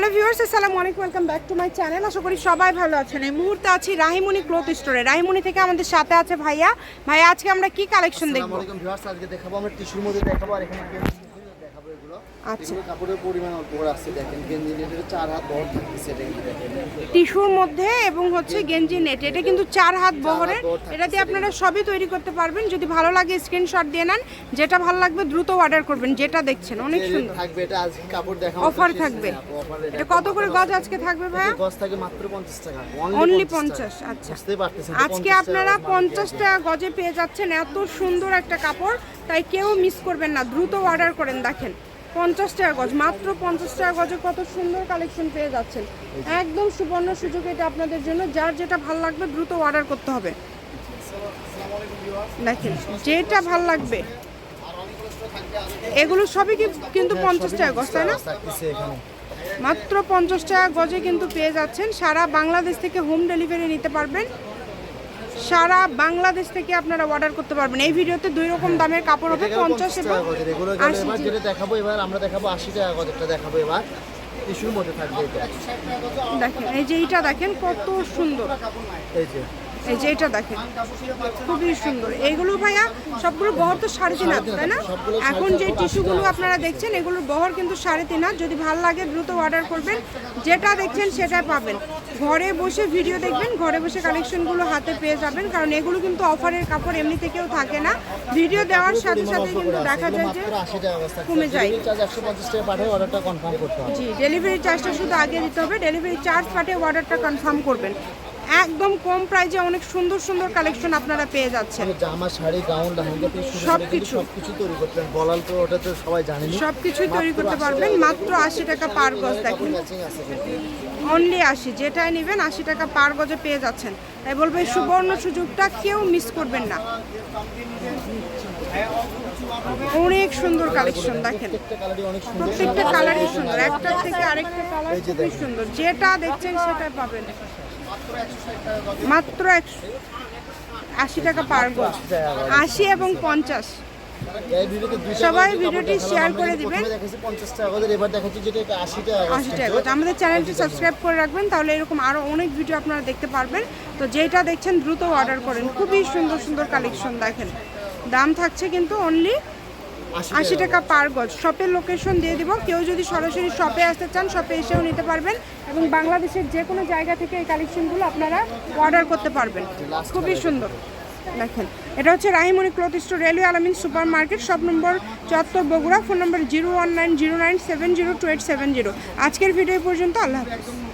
Hello viewers আসসালামু আলাইকুম welcome back to my channel আশা করি সবাই ভালো আছেন। এই মুহূর্তে আছি রাহিমণি ক্লথ স্টোরে। রাহিমণি থেকে আমাদের সাথে আছে ভাইয়া। ভাইয়া আজকে আমরা কি কালেকশন দেখব? আসসালামু আলাইকুম ভিউয়ার্স আজকে দেখাবো আমরা টিস্যুর মধ্যে দেখাবো আর এখানে দেখাবো এগুলো। আচ্ছা। কাপড়ের পরিমাণ অল্প করে আসছে দেখেন গেঞ্জি নেটের চার হাত বড় থাকছে এটা দেখেন। টিস্যুর মধ্যে এবং হচ্ছে গেঞ্জি নেট এটা কিন্তু চার হাত বহরের বহর। এটা দিয়ে আপনারা সবই তৈরি করতে পারবেন। যদি ভালো লাগে স্ক্রিনশট দিয়ে নেন। যেটা ভালো লাগবে দ্রুত অর্ডার করবেন। যেটা দেখছেন অনেক সুন্দর। থাকবে এটা আজকে কাপড় দেখাবো অফার থাকবে। এটা কত করে গজ আজকে থাকবে ভাইয়া? গজ থাকে মাত্র 50 টাকা। অনলি 50 পঞ্চাশ আচ্ছা। বুঝতে পারতেছেন আজকে আপনারা পঞ্চাশ টাকা গজে পেয়ে যাচ্ছেন। এত সুন্দর একটা কাপড় তাই কেউ মিস করবেন না। দ্রুত অর্ডার করেন দেখেন। পঞ্চাশ টাকা গজ মাত্র পঞ্চাশ টাকা গজে কত সুন্দর কালেকশন পেয়ে যাচ্ছেন। একদম সুবর্ণ সুযোগ এটা আপনাদের জন্য যার যেটা ভালো লাগবে দ্রুত অর্ডার করতে হবে। দেখেন যেটা ভালো লাগবে এগুলো সবই কিন্তু পঞ্চাশ টাকা গজ তাই না? মাত্র পঞ্চাশ টাকা গজে কিন্তু পেয়ে যাচ্ছেন সারা বাংলাদেশ থেকে হোম ডেলিভারি নিতে পারবেন। সারা বাংলাদেশ থেকে আপনারা অর্ডার করতে পারবেন। এই ভিডিওতে দুই রকম দামের কাপড় হবে পঞ্চাশ 50 এবং আশি এবার যেটা দেখাবো এবার আমরা দেখাবো 80 টাকা গজেরটা দেখাবো এবার। টিস্যুর মধ্যে থাকবে এটা। দেখেন এই যে এইটা দেখেন কত সুন্দর। এই যে। এই যে এটা দেখেন খুবই সুন্দর। এইগুলো ভাইয়া সবগুলো বহর তো সাড়ে তিন হাত তাই না? এখন যে টিস্যুগুলো আপনারা দেখছেন এগুলোর বহর কিন্তু সাড়ে তিন হাত। যদি ভালো লাগে দ্রুত অর্ডার করবেন। যেটা দেখছেন সেটাই পাবেন। ঘরে বসে ভিডিও দেখবেন ঘরে বসে কালেকশনগুলো হাতে পেয়ে যাবেন কারণ এগুলো কিন্তু অফারের কাপড় এমনি থেকেও থাকে না। ভিডিও দেওয়ার সাথে সাথে কিন্তু দেখা যায় যে মাত্র 80 টাকা গজ থাকছে কমে যায়। চার্জ 150 টাকা পাঠিয়ে অর্ডারটা কনফার্ম করতে হবে। জি ডেলিভারি চার্জটা শুধু আগে দিতে হবে। ডেলিভারি চার্জ পাঠিয়ে অর্ডারটা কনফার্ম করবেন। একদম কম প্রাইজে অনেক সুন্দর সুন্দর কালেকশন আপনারা পেয়ে যাচ্ছেন। মানে জামা শাড়ি গাউন লেহেঙ্গা সবকিছু। তৈরি করতে বলাল তো ওটা তো সবাই কিছুই তৈরি করতে পারবেন। মাত্র আশি টাকা পার গজ দেখেন। অনলি আশি। যেটাই নেবেন আশি টাকা পার গজে পেয়ে যাচ্ছেন। তাই বলব সুবর্ণ সুযোগটা কেউ মিস করবেন না। অনেক সুন্দর কালেকশন দেখেন। প্রত্যেকটা কালারই সুন্দর। একটা থেকে আরেকটা কালার খুবই সুন্দর। যেটা দেখছেন সেটাই পাবেন। মাত্র একশো আশি টাকা পার গজ আশি এবং পঞ্চাশ। সবাই ভিডিওটি শেয়ার করে দিবেন। দেখাচ্ছি 50 টাকা করে এবার দেখাচ্ছি যেটা এটা 80 টাকা করে আশি টাকা। আমাদের চ্যানেলটি সাবস্ক্রাইব করে রাখবেন, তাহলে এরকম আরও অনেক ভিডিও আপনারা দেখতে পারবেন। তো যেটা দেখছেন দ্রুত অর্ডার করেন। খুবই সুন্দর সুন্দর কালেকশন দেখেন। দাম থাকছে কিন্তু অনলি আশি টাকা পার গজ। শপের লোকেশন দিয়ে দিব। কেউ যদি সরাসরি শপে আসতে চান শপে এসেও নিতে পারবেন এবং বাংলাদেশের যে কোনো জায়গা থেকে এই কালেকশনগুলো আপনারা অর্ডার করতে পারবেন। খুবই সুন্দর। দেখেন এটা হচ্ছে Rahimani cloth store railway Alamin super market shop number চত্বর Bogura phone number zero one nine zero nine seven zero two eight seven zero আজকের ভিডিও পর্যন্ত আল্লাহ হাফিজ।